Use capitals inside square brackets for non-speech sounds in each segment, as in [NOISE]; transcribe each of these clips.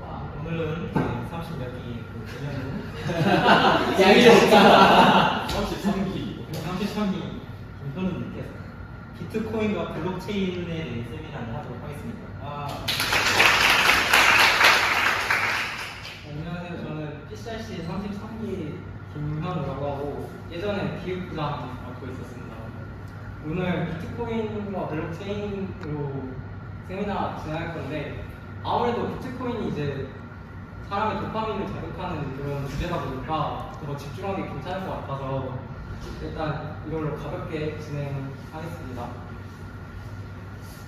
와, 오늘은 30몇 [LAUGHS] 기 그냥 양이 적다. 33기 33기 정도는 느껴서 비트코인과 블록체인에 대해 세미나를 하도록 하겠습니다. 아, 안녕하세요. 저는 PCRC 33기 김현우라고 하고 예전에 기획부장 맡고 있었습니다. 오늘 비트코인과 블록체인으로 세미나 진행할 건데 아무래도 비트코인이 이제 사람의 도파민을 자극하는 그런 주제다 보니까 더 집중하기 괜찮을 것 같아서 일단 이걸로 가볍게 진행하겠습니다.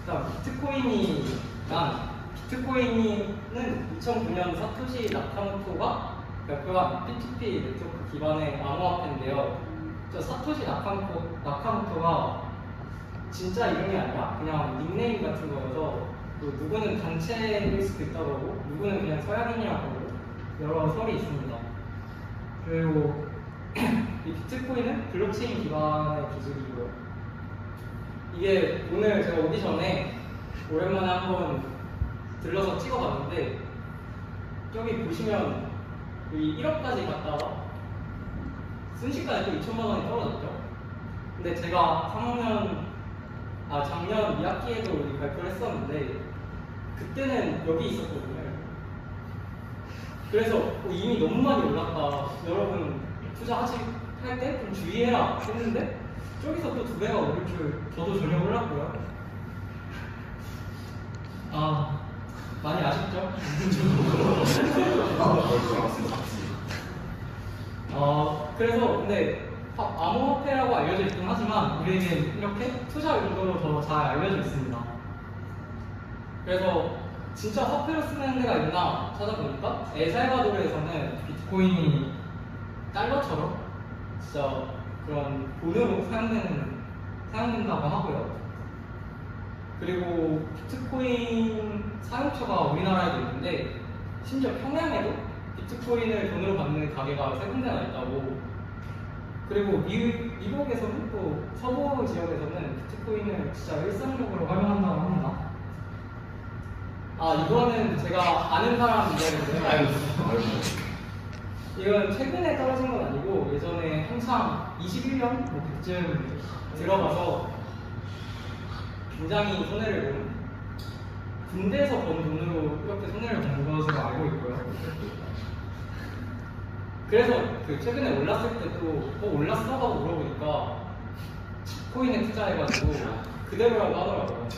일단 비트코인이란 비트코인은 2009년 사토시 나카모토가 발표한 P2P 네트워크 기반의 암호화폐인데요. 저 사토시 나카모토, 나카모토가 진짜 이름이 아니라 그냥 닉네임 같은 거여서 또 누구는 단체일 수도 있다고 하고 누구는 그냥 서양인이라고 하고 여러 설이 있습니다. 그리고 [CLEARS THROAT] 이 비트코인은 블록체인 기반의 기술이고요. 이게 오늘 제가 오기 전에 오랜만에 한번 들러서 찍어봤는데 여기 보시면 여기 1억까지 갔다가 순식간에 또 2천만 원이 떨어졌죠. 근데 제가 3학년 아 작년 2학기에도 발표를 했었는데 그때는 여기 있었거든요. 그래서 어, 이미 너무 많이 올랐다. 여러분 투자하실 때좀 주의해라 했는데 저기서 또 두 배가 오를 줄 저도 전혀 몰랐고요. 아 많이 아쉽죠? 어 그래서 근데 화- 암호화폐라고 알려져 있긴 하지만 우리는 이렇게 투자 용도로 더 잘 알려져 있습니다. 그래서 진짜 화폐로 쓰는 데가 있나 찾아보니까 엘살바도르에서는 비트코인이 달러처럼 진짜 그런 돈으로 사용되는 사용된다고 하고요. 그리고 비트코인 사용처가 우리나라에도 있는데 심지어 평양에도 비트코인을 돈으로 받는 가게가 세 군데나 있다고. 그리고 미, 미국에서는 또 서부 지역에서는 비트코인을 진짜 일상적으로 활용한다고 합니다. 아 이거는 제가 아는 사람 이야기인데요. 이건 최근에 떨어진 건 아니고 예전에 한창 21년 뭐 그쯤 들어가서 굉장히 손해를 본 군대에서 번 돈으로 이렇게 손해를 본 것으로 알고 있고요. 그래서 그 최근에 올랐을 때또 어, 올랐어? 하고 물어보니까 코인에 투자해가지고 그대로라고 하더라고요.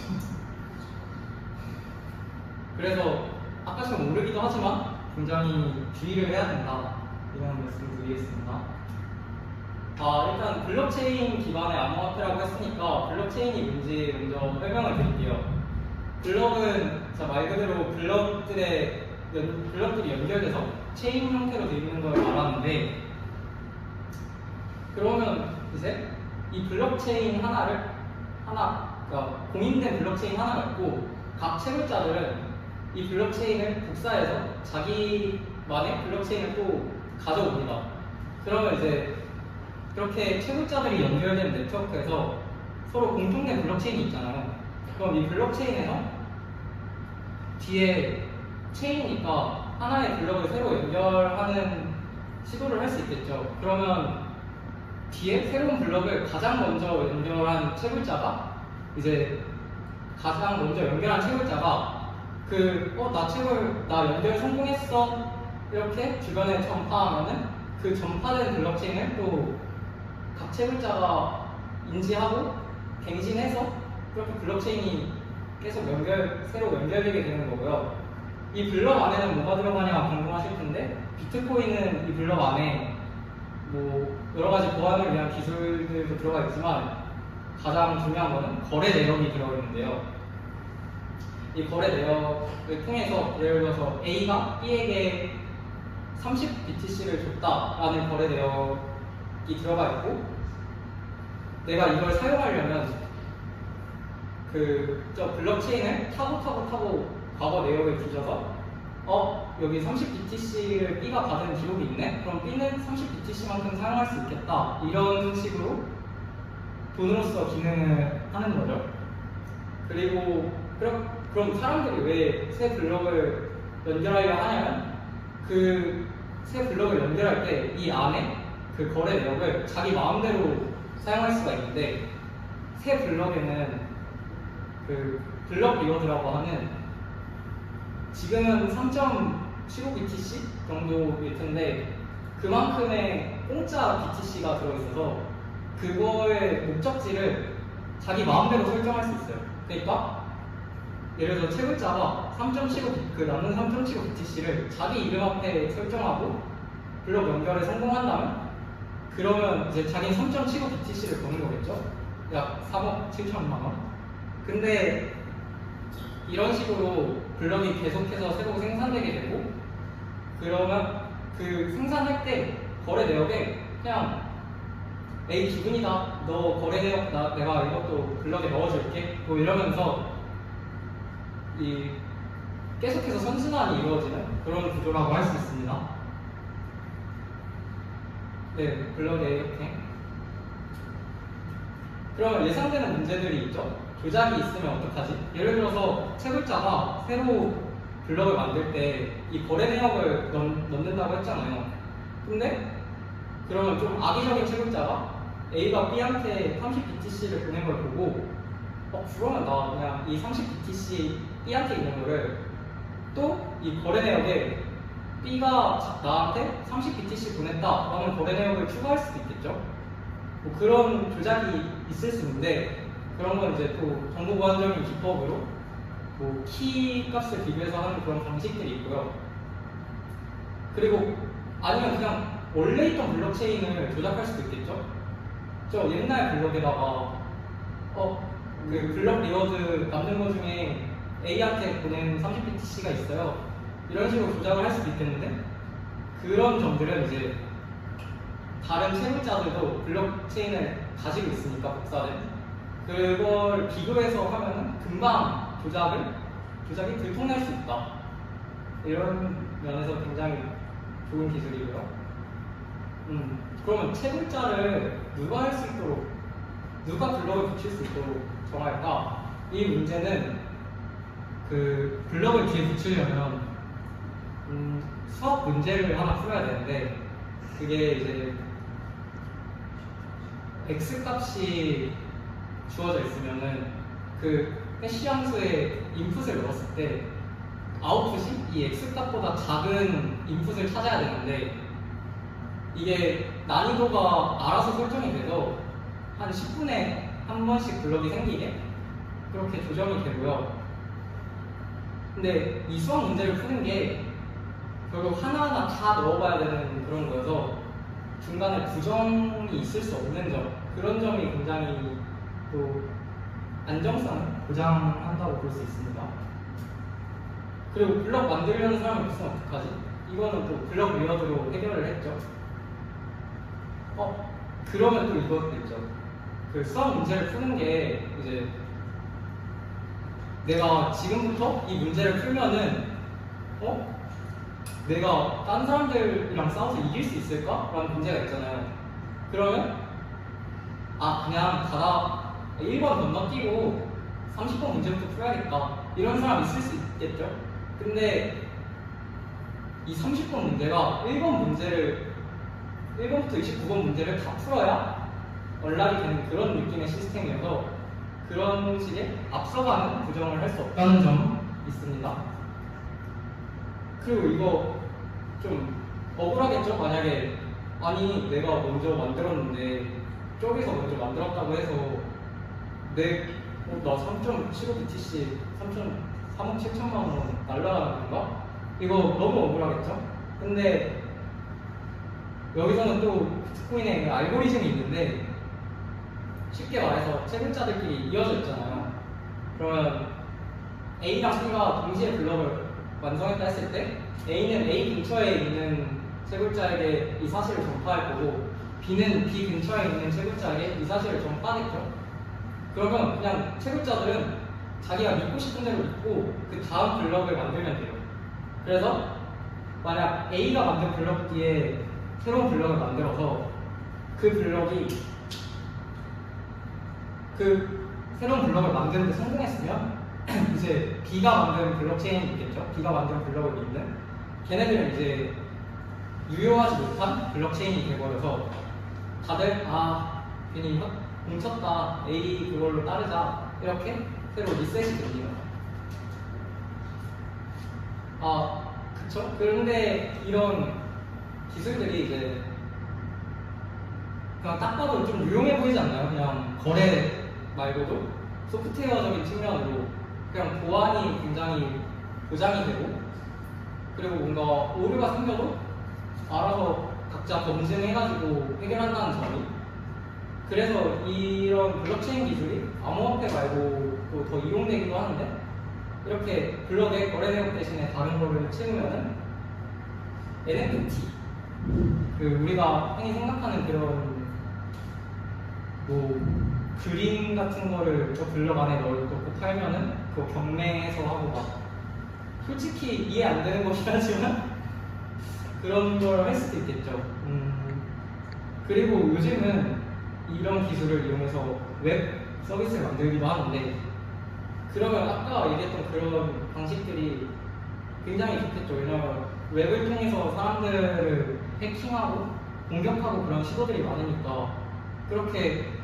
그래서 아까처럼 오르기도 하지만 굉장히 주의를 해야 된다 이런 말씀 드리겠습니다. 아 일단 블록체인 기반의 암호화폐라고 했으니까 블록체인이 뭔지 먼저 설명을 드릴게요. 블록은 말 그대로 블록들의 연- 블록들이 연결돼서 체인 형태로 있는 걸 말하는데 그러면 이제 이 블록체인 하나를 하나 그러니까 공인된 블록체인 하나가 있고 각 채굴자들은 이 블록체인을 복사해서 자기만의 블록체인을 또 가져옵니다. 그러면 이제 그렇게 채굴자들이 연결된 네트워크에서 서로 공통된 블록체인이 있잖아요. 그럼 이 블록체인에서 뒤에 체인이니까 하나의 블록을 새로 연결하는 시도를 할 수 있겠죠. 그러면 뒤에 새로운 블록을 가장 먼저 연결한 채굴자가 이제 가장 먼저 연결한 채굴자가 그, 어, 나 채굴, 나 연결 성공했어. 이렇게 주변에 전파하면은 그 전파된 블록체인을 또 각 채굴자가 인지하고 갱신해서 그렇게 블록체인이 계속 연결, 새로 연결되게 되는 거고요. 이 블록 안에는 뭐가 들어가냐 궁금하실 텐데 비트코인은 이 블록 안에 뭐 여러 가지 보안을 위한 기술들도 들어가 있지만 가장 중요한 거는 거래 내역이 들어가 있는데요. 이 거래 내역을 통해서 예를 들어서 A가 B에게 30BTC를 줬다라는 거래 내역이 들어가 있고 내가 이걸 사용하려면 그 저 블록체인을 타고 타고 타고 과거 내역을 뒤져서 어 여기 30BTC를 B가 받은 기록이 있네? 그럼 B는 30BTC만큼 사용할 수 있겠다. 이런 식으로 돈으로서 기능을 하는 거죠. 그리고 그렇- 그럼 사람들이 왜 새 블럭을 연결하려 하냐면 그 새 블럭을 연결할 때 이 안에 그 거래 내역을 자기 마음대로 사용할 수가 있는데 새 블럭에는 그 블럭 리워드라고 하는 지금은 3.15BTC 정도일 텐데 그만큼의 공짜 BTC가 들어있어서 그거의 목적지를 자기 마음대로 설정할 수 있어요. 그러니까 예를 들어 채굴자가 3.15그 남는 3.15 BTC를 자기 이름 앞에 설정하고 블록 연결에 성공한다면 그러면 이제 자기는 3.75 BTC를 버는 거겠죠? 약 3억 7천만 원. 근데 이런 식으로 블럭이 계속해서 새로 생산되게 되고 그러면 그 생산할 때 거래 내역에 그냥 에이 기분이다 너 거래 내역 나 내가 이것도 블럭에 넣어줄게 뭐 이러면서 이 계속해서 선순환이 이루어지는 그런 구조라고 할 수 있습니다. 네, 블럭에 이렇게. 그러면 예상되는 문제들이 있죠. 조작이 있으면 어떡하지? 예를 들어서 채굴자가 새로 블럭을 만들 때 이 거래 내역을 넣, 넣는다고 했잖아요. 근데 그러면 좀 악의적인 채굴자가 A가 B한테 30BTC를 보낸 걸 보고 어 그러면 나 그냥 이 30BTC B한테 있는 거를 또 이 거래 내역에 B가 나한테 30BTC 보냈다라는 거래 내역을 추가할 수도 있겠죠. 뭐 그런 조작이 있을 수 있는데 그런 건 이제 또 정보 보안적인 기법으로 뭐 키 값을 비교해서 하는 그런 방식들이 있고요. 그리고 아니면 그냥 원래 있던 블록체인을 조작할 수도 있겠죠. 저 옛날 블록에다가 어그 블록 리워드 남는 것 중에 A한테 보낸 30BTC가 있어요. 이런 식으로 조작을 할 수도 있겠는데 그런 점들은 이제 다른 채굴자들도 블록체인을 가지고 있으니까 복사된 그걸 비교해서 하면은 금방 조작을 조작이 들통날 수 있다. 이런 면에서 굉장히 좋은 기술이고요. 음, 그러면 채굴자를 누가 할 수 있도록 누가 블럭을 붙일 수 있도록 정할까? 이 문제는 그 블럭을 뒤에 붙이려면 음, 수학 문제를 하나 풀어야 되는데 그게 이제 x 값이 주어져 있으면은 그 해시 함수에 인풋을 넣었을 때 아웃풋이 이 x 값보다 작은 인풋을 찾아야 되는데 이게 난이도가 알아서 설정이 돼서 한 10분에 한 번씩 블럭이 생기게 그렇게 조정이 되고요. 근데 이 수학 문제를 푸는 게 결국 하나하나 다 넣어봐야 되는 그런 거여서 중간에 부정이 있을 수 없는 점 그런 점이 굉장히 또 안정성을 보장한다고 볼 수 있습니다. 그리고 블럭 만들려는 사람이 있으면 어떡하지? 이거는 또 블럭 리워드로 해결을 했죠. 어, 그러면 또 이것도 있죠. 그 수학 문제를 푸는 게 이제 내가 지금부터 이 문제를 풀면은 어? 내가 딴 사람들이랑 싸워서 이길 수 있을까? 라는 문제가 있잖아요. 그러면 아 그냥 가다 1번 건너뛰고 30번 문제부터 풀어야겠다. 이런 사람 있을 수 있겠죠? 근데 이 30번 문제가 1번 문제를 1번부터 29번 문제를 다 풀어야 연락이 되는 그런 느낌의 시스템이어서 그런 식의 앞서가는 부정을 할 수 없다는 점 있습니다. 그리고 이거 좀 억울하겠죠? 만약에 아니 내가 먼저 만들었는데 저기서 먼저 만들었다고 해서 내, 어, 나 3.75BTC 3.3억 7천만 원 날라가는 건가? 이거 너무 억울하겠죠? 근데 여기서는 또 비트코인의 그 알고리즘이 있는데 쉽게 말해서 채굴자들끼리 이어져 있잖아요. 그러면 A랑 B가 동시에 블럭을 완성했다 했을 때 A는 A 근처에 있는 채굴자에게 이 사실을 전파할 거고 B는 B 근처에 있는 채굴자에게 이 사실을 전파하겠죠. 그러면 그냥 채굴자들은 자기가 믿고 싶은 대로 믿고 그 다음 블럭을 만들면 돼요. 그래서 만약 A가 만든 블럭 뒤에 새로운 블럭을 만들어서 그 블럭이 그 새로운 블럭을 만드는데 성공했으면 [CLEARS THROAT] 이제 B가 만든 블록체인이 있겠죠. B가 만든 블록을 믿는 걔네들은 이제 유효하지 못한 블록체인이 돼버려서 다들 아 괜히 혀- 뭉쳤다 A 그걸로 따르자 이렇게 새로 리셋이 됩니다. 아 그쵸? 그런데 이런 기술들이 이제 그냥 딱 봐도 좀 유용해 보이지 않나요? 그냥 거래 말고도 소프트웨어적인 측면으로 그냥 보안이 굉장히 보장이 되고 그리고 뭔가 오류가 생겨도 알아서 각자 검증해가지고 해결한다는 점이 그래서 이런 블록체인 기술이 암호화폐 말고 또 더 이용되기도 하는데 이렇게 블록에 거래 내역 대신에 다른 거를 채우면은 NFT 그 우리가 흔히 생각하는 그런 뭐 그림 같은 거를 저 블럭 안에 넣고 팔면은 그거 경매해서 하고 막 솔직히 이해 안 되는 것이긴 하지만 그런 걸 할 수도 있겠죠. 음, 그리고 요즘은 이런 기술을 이용해서 웹 서비스를 만들기도 하는데 그러면 아까 얘기했던 그런 방식들이 굉장히 좋겠죠. 왜냐면 웹을 통해서 사람들을 해킹하고 공격하고 그런 시도들이 많으니까 그렇게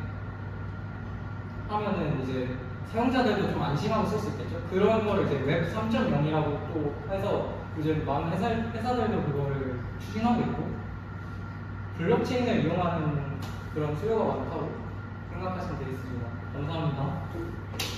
하면은 이제 사용자들도 좀 안심하고 쓸 수 있겠죠. 그런 거를 이제 웹 3.0이라고 또 해서 요즘 많은 회사, 회사들도 그거를 추진하고 있고 블록체인을 이용하는 그런 수요가 많다고 생각하시면 되겠습니다. 감사합니다.